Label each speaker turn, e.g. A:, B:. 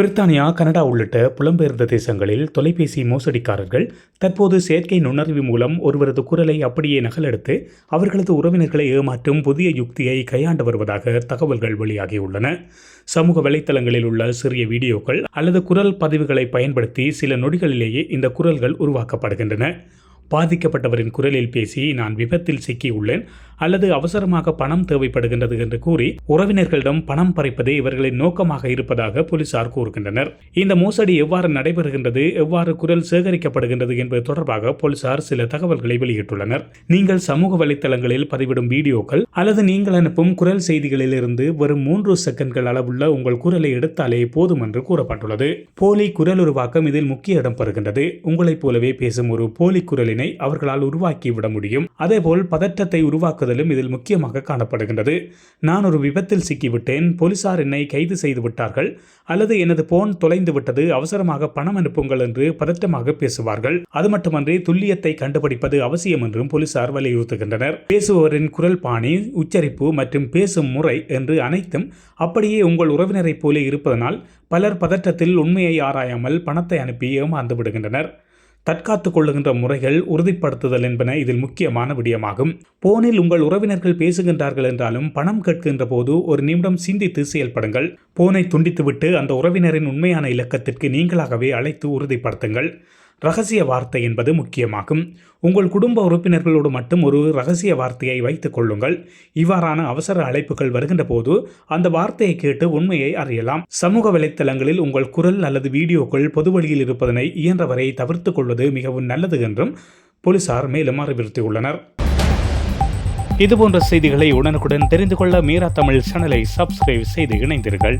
A: பிரித்தானியா Canada உள்ளிட்ட புலம்பெயர்ந்த தேசங்களில் தொலைபேசி மோசடிக்காரர்கள் தற்போது செயற்கை நுண்ணறிவு மூலம் ஒருவரது குரலை அப்படியே நகலெடுத்து அவர்களது உறவினர்களை ஏமாற்றும் புதிய யுக்தியை கையாண்டு வருவதாக தகவல்கள் வெளியாகியுள்ளன. சமூக வலைத்தளங்களில் உள்ள சிறிய வீடியோக்கள் அல்லது குரல் பதிவுகளை பயன்படுத்தி சில நொடிகளிலேயே இந்த குரல்கள் உருவாக்கப்படுகின்றன. பாதிக்கப்பட்டவரின் குரலில் பேசி நான் விபத்தில் சிக்கியுள்ளேன் அல்லது அவசரமாக பணம் தேவைப்படுகின்றது என்று கூறி உறவினர்களிடம் பணம் பறிப்பதே இவர்களின் நோக்கமாக இருப்பதாக போலீசார் கூறுகின்றனர். இந்த மோசடி எவ்வாறு நடைபெறுகின்றது எவ்வாறு குரல் சேகரிக்கப்படுகின்றது என்பது தொடர்பாக போலீசார் சில தகவல்களை வெளியிட்டுள்ளனர். நீங்கள் சமூக வலைத்தளங்களில் பதிவிடும் வீடியோக்கள் அல்லது நீங்கள் அனுப்பும் குரல் செய்திகளிலிருந்து வரும் மூன்று செகண்ட்கள் அளவுள்ள உங்கள் குரலை எடுத்தாலே போதும் என்று கூறப்பட்டுள்ளது. போலி குரல் உருவாக்கம் இதில் முக்கிய இடம் பெறுகின்றது. உங்களைப் போலவே பேசும் ஒரு போலி குரலை சூழலினை அவர்களால் உருவாக்கிவிட முடியும். அதேபோல் பதற்றத்தை உருவாக்குதலும் இதில் முக்கியமாக காணப்படுகின்றது. நான் ஒரு விபத்தில் சிக்கிவிட்டேன் போலீசார் என்னை கைது செய்து விட்டார்கள் அல்லது எனது போன் தொலைந்து விட்டது அவசரமாக பணம் அனுப்புங்கள் என்று பதற்றமாக பேசுவார்கள். அது மட்டுமன்றி துல்லியத்தை கண்டுபிடிப்பது அவசியம் என்றும் போலீசார் வலியுறுத்துகின்றனர். பேசுபவரின் குரல் பாணி உச்சரிப்பு மற்றும் பேசும் முறை என்று அனைத்தும் அப்படியே உங்கள் உறவினரைப் போல இருப்பதனால் பலர் பதற்றத்தில் உண்மையை ஆராயாமல் பணத்தை அனுப்பி ஏமாந்து விடுகின்றனர். தற்காத்துக் கொள்ளுகின்ற முறைகள் உறுதிப்படுத்துதல் என்பன இதில் முக்கியமான விடயமாகும். போனில் உங்கள் உறவினர்கள் பேசுகின்றார்கள் என்றாலும் பணம் கேட்கின்ற போது ஒரு நிமிடம் சிந்தித்து செயல்படுங்கள். போனை துண்டித்துவிட்டு அந்த உறவினரின் உண்மையான இலக்கத்திற்கு நீங்களாகவே அழைத்து உறுதிப்படுத்துங்கள். ரகசிய வார்த்தை என்பது முக்கியமாகும். உங்கள் குடும்ப உறுப்பினர்களோடு மட்டும் ஒரு ரகசிய வார்த்தையை வைத்துக் கொள்ளுங்கள். இவ்வாறான அவசர அழைப்புகள் வருகின்ற போது அந்த வார்த்தையை கேட்டு உண்மையை அறியலாம். சமூக வலைத்தளங்களில் உங்கள் குரல் அல்லது வீடியோக்கள் பொதுவழியில் இருப்பதனை இயன்றவரை தவிர்த்துக் கொள்வது மிகவும் நல்லது என்றும் போலீசார் மேலும் அறிவுறுத்தியுள்ளனர். இதுபோன்ற செய்திகளை உடனுக்குடன் தெரிந்து கொள்ள மீரா தமிழ் சேனலை சப்ஸ்கிரைப் செய்து இணைந்தீர்கள்